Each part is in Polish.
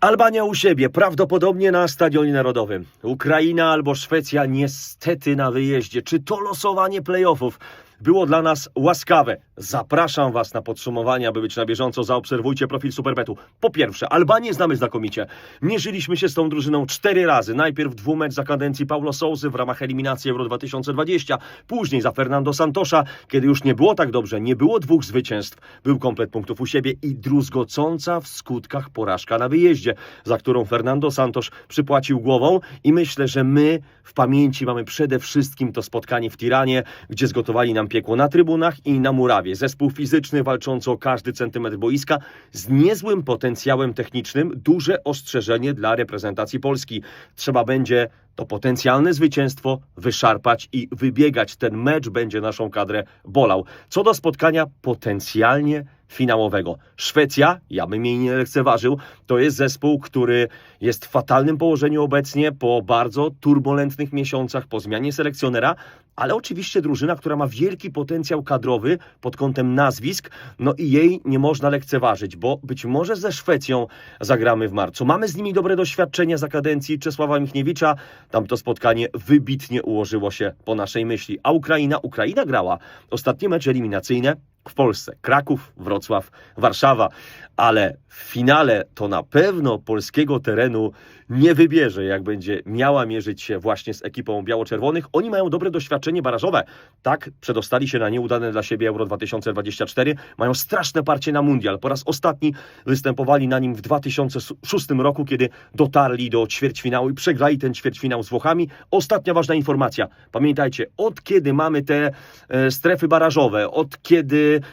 Albania u siebie, prawdopodobnie na Stadionie Narodowym. Ukraina albo Szwecja niestety na wyjeździe. Czy to losowanie playoffów było dla nas łaskawe? Zapraszam Was na podsumowanie, aby być na bieżąco. Zaobserwujcie profil Superbetu. Po pierwsze, Albanię znamy znakomicie. Mierzyliśmy się z tą drużyną cztery razy. Najpierw dwumecz za kadencji Paulo Sousy w ramach eliminacji Euro 2020, później za Fernando Santosza, kiedy już nie było tak dobrze, nie było dwóch zwycięstw, był komplet punktów u siebie i druzgocąca w skutkach porażka na wyjeździe, za którą Fernando Santos przypłacił głową i myślę, że my w pamięci mamy przede wszystkim to spotkanie w Tiranie, gdzie zgotowali nam piekło na trybunach i na murawie. Zespół fizyczny walczący o każdy centymetr boiska z niezłym potencjałem technicznym, duże ostrzeżenie dla reprezentacji Polski. Trzeba będzie to potencjalne zwycięstwo wyszarpać i wybiegać. Ten mecz będzie naszą kadrę bolał. Co do spotkania potencjalnie finałowego. Szwecja, ja bym jej nie lekceważył, to jest zespół, który jest w fatalnym położeniu obecnie po bardzo turbulentnych miesiącach, po zmianie selekcjonera, ale oczywiście drużyna, która ma wielki potencjał kadrowy pod kątem nazwisk, no i jej nie można lekceważyć, bo być może ze Szwecją zagramy w marcu. Mamy z nimi dobre doświadczenia za kadencji Czesława Michniewicza, tam to spotkanie wybitnie ułożyło się po naszej myśli. A Ukraina, Ukraina grała ostatnie mecze eliminacyjne w Polsce. Kraków, Wrocław, Warszawa, ale w finale to na pewno polskiego terenu nie wybierze, jak będzie miała mierzyć się właśnie z ekipą biało-czerwonych. Oni mają dobre doświadczenie barażowe. Tak, przedostali się na nieudane dla siebie Euro 2024. Mają straszne parcie na mundial. Po raz ostatni występowali na nim w 2006 roku, kiedy dotarli do ćwierćfinału i przegrali ten ćwierćfinał z Włochami. Ostatnia ważna informacja. Pamiętajcie, od kiedy mamy te e, strefy barażowe, od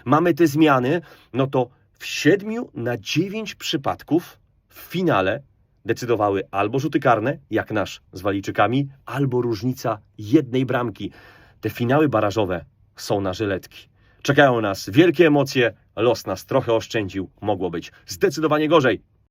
mamy te zmiany, no to w 7 na 9 przypadków w finale decydowały albo rzuty karne, jak nasz z Walijczykami, albo różnica jednej bramki. Te finały barażowe są na żyletki. Czekają nas wielkie emocje, los nas trochę oszczędził, mogło być zdecydowanie gorzej.